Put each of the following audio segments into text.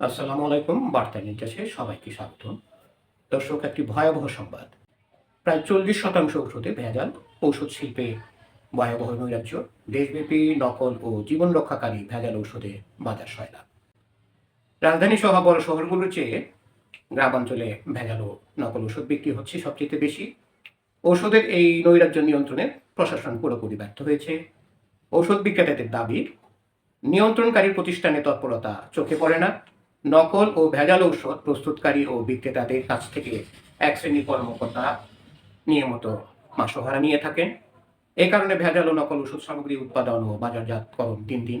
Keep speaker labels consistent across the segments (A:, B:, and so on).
A: আসসালামু আলাইকুম, বার্তা নির্দেশে সবাইকে স্বাগত দর্শক, একটি ভয়াবহ সংবাদ। প্রায় চল্লিশ শতাংশ ঔষধে ভেজাল ঔষধ শিল্পে ভয়াবহ নৈরাজ্য। দেশব্যাপী নকল ও জীবন রক্ষাকারী ভেজাল ঔষধে বাজার সয়লা রাজধানী সহ বড় শহরগুলোর চেয়ে গ্রামাঞ্চলে ভেজাল ও নকল ওষুধ বিক্রি হচ্ছে সবচেয়ে বেশি। ঔষধের এই নৈরাজ্য নিয়ন্ত্রণে প্রশাসন পুরোপুরি ব্যর্থ হয়েছে। ঔষধ বিক্রেতাদের দাবি, নিয়ন্ত্রণকারী প্রতিষ্ঠানে তৎপরতা চোখে পড়ে না। নকল ও ভেজাল ঔষধ প্রস্তুতকারী ও বিক্রেতাদের কাছ থেকে এক শ্রেণির কর্মকর্তা নিয়মিত মাসোহারা নিয়ে থাকেন। এই কারণে ভেজাল ও নকল ওষুধ সামগ্রী উৎপাদন ও বাজারজাতকরণ দিন দিন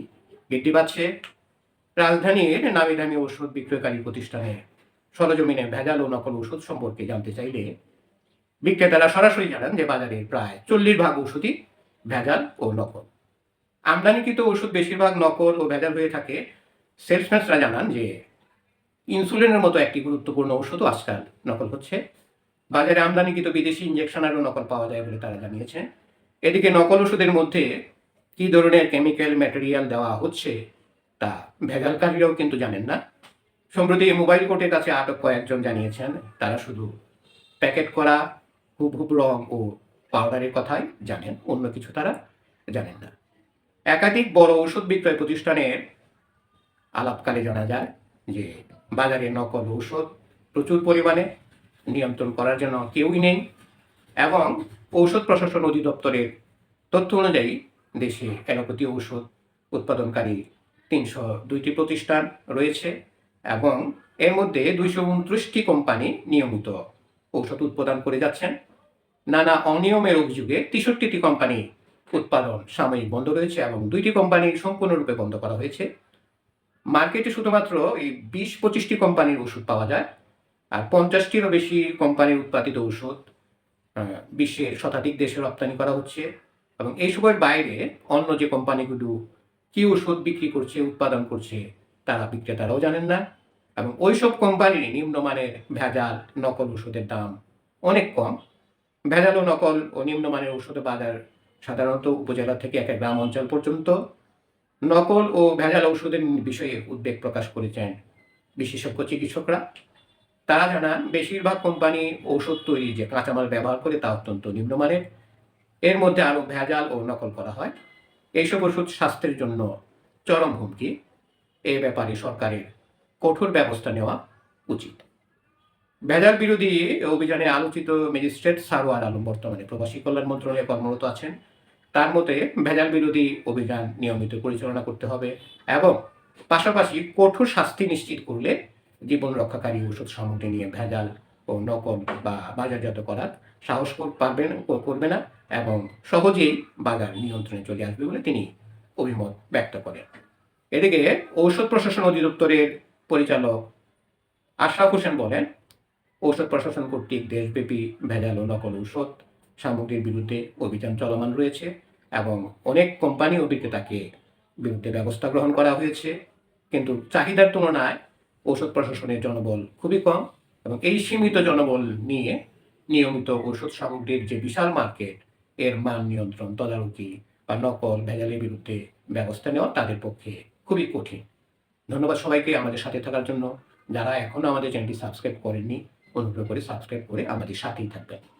A: বৃদ্ধি পাচ্ছে। রাজধানীর নামি দামি ওষুধ বিক্রয়কারী প্রতিষ্ঠানে সরজমিনে ভেজাল ও নকল ওষুধ সম্পর্কে জানতে চাইলে বিক্রেতারা সরাসরি জানান যে বাজারে প্রায় চল্লিশ ভাগ ওষুধই ভেজাল ও নকল। আমদানিকৃত ওষুধ বেশিরভাগ নকল ও ভেজাল হয়ে থাকে সেলসম্যানসরা জানান যে ইনসুলিনের মতো একটি গুরুত্বপূর্ণ ওষুধও আজকাল নকল হচ্ছে। বাজারে আমদানিকৃত বিদেশি ইঞ্জেকশনেরও নকল পাওয়া যায় বলে তারা জানিয়েছেন। এদিকে নকল ওষুধের মধ্যে কী ধরনের কেমিক্যাল ম্যাটেরিয়াল দেওয়া হচ্ছে তা ভেজালকারীরাও কিন্তু জানেন না। সম্প্রতি মোবাইল কোর্টের কাছে আটক কয়েকজন জানিয়েছেন, তারা শুধু প্যাকেট করা হুব হুব রং ও পাউডারের কথাই জানেন, অন্য কিছু তারা জানেন না। একাধিক বড় ওষুধ বিক্রয় প্রতিষ্ঠানের আলাপকালে জানা যায় যে বাজারে নকল ঔষধ প্রচুর পরিমাণে নিয়ন্ত্রণ করার জন্য কেউই নেই এবং ঔষধ প্রশাসন অধিদপ্তরের তথ্য অনুযায়ী দেশে অ্যালোপ্যাথি ঔষধ উৎপাদনকারী তিনশো দুইটি প্রতিষ্ঠান রয়েছে এবং এর মধ্যে দুইশো উনত্রিশটি কোম্পানি নিয়মিত ঔষধ উৎপাদন করে যাচ্ছেন। নানা অনিয়মের অভিযোগে তেষট্টিটি কোম্পানি উৎপাদন সাময়িক বন্ধ রয়েছে এবং দুইটি কোম্পানি সম্পূর্ণরূপে বন্ধ করা হয়েছে। মার্কেটে শুধুমাত্র এই বিশ পঁচিশটি কোম্পানির ওষুধ পাওয়া যায়, আর পঞ্চাশটিরও বেশি কোম্পানির উৎপাদিত ওষুধ বিশ্বের শতাধিক দেশে রপ্তানি করা হচ্ছে। এবং এই সময়ের বাইরে অন্য যে কোম্পানিগুলো কি ওষুধ বিক্রি করছে, উৎপাদন করছে, তারা বিক্রেতারাও জানেন না। এবং ওইসব কোম্পানির নিম্নমানের ভেজাল নকল ওষুধের দাম অনেক কম। ভেজাল ও নকল ও নিম্নমানের ওষুধের বাজার সাধারণত উপজেলা থেকে এক এক গ্রাম অঞ্চল পর্যন্ত। নকল ও ভেজাল ঔষধের বিষয়ে উদ্বেগ প্রকাশ করেছেন বিশেষজ্ঞ চিকিৎসকরা। তারা জানান, বেশিরভাগ কোম্পানি ঔষধ তৈরি যে কাঁচামাল ব্যবহার করে তা অত্যন্ত নিম্নমানের। এর মধ্যে আরও ভেজাল ও নকল করা হয়। এইসব ওষুধ স্বাস্থ্যের জন্য চরম হুমকি। এ ব্যাপারে সরকারের কঠোর ব্যবস্থা নেওয়া উচিত। ভেজাল বিরোধী অভিযানে আলোচিত ম্যাজিস্ট্রেট সারোয়ার আলম বর্তমানে প্রবাসী কল্যাণ মন্ত্রণালয়ে কর্মরত আছেন। তার মতে ভেজাল বিরোধী অভিযান নিয়মিত পরিচালনা করতে হবে এবং পাশাপাশি কঠোর শাস্তি নিশ্চিত করলে জীবন রক্ষাকারী ওষুধ সামগ্রী নিয়ে ভেজাল ও নকল বা বাজারজাত করার সাহস পারবেন করবে না এবং সহজেই বাজার নিয়ন্ত্রণে চলে আসবে বলে তিনি অভিমত ব্যক্ত করেন। এদিকে ঔষধ প্রশাসন অধিদপ্তরের পরিচালক আশরাফ হোসেন বলেন, ঔষধ প্রশাসন কর্তৃক দেশব্যাপী ভেজাল ও নকল ঔষধ সামগ্রীর বিরুদ্ধে অভিযান চলমান রয়েছে। এবং অনেক কোম্পানি ও বিক্রেতাকে বিরুদ্ধে ব্যবস্থা গ্রহণ করা হয়েছে। কিন্তু চাহিদার তুলনায় ঔষধ প্রশাসনের জনবল খুবই কম এবং এই সীমিত জনবল নিয়ে নিয়মিত ঔষধ সামগ্রীর যে বিশাল মার্কেট, এর মান নিয়ন্ত্রণ, তদারকি বা নকল ভেজালের বিরুদ্ধে ব্যবস্থা নেওয়া তাদের পক্ষে খুবই কঠিন। ধন্যবাদ সবাইকে আমাদের সাথে থাকার জন্য। যারা এখনও আমাদের চ্যানেলটি সাবস্ক্রাইব করেননি, অনুগ্রহ করে সাবস্ক্রাইব করে আমাদের সাথেই থাকবেন।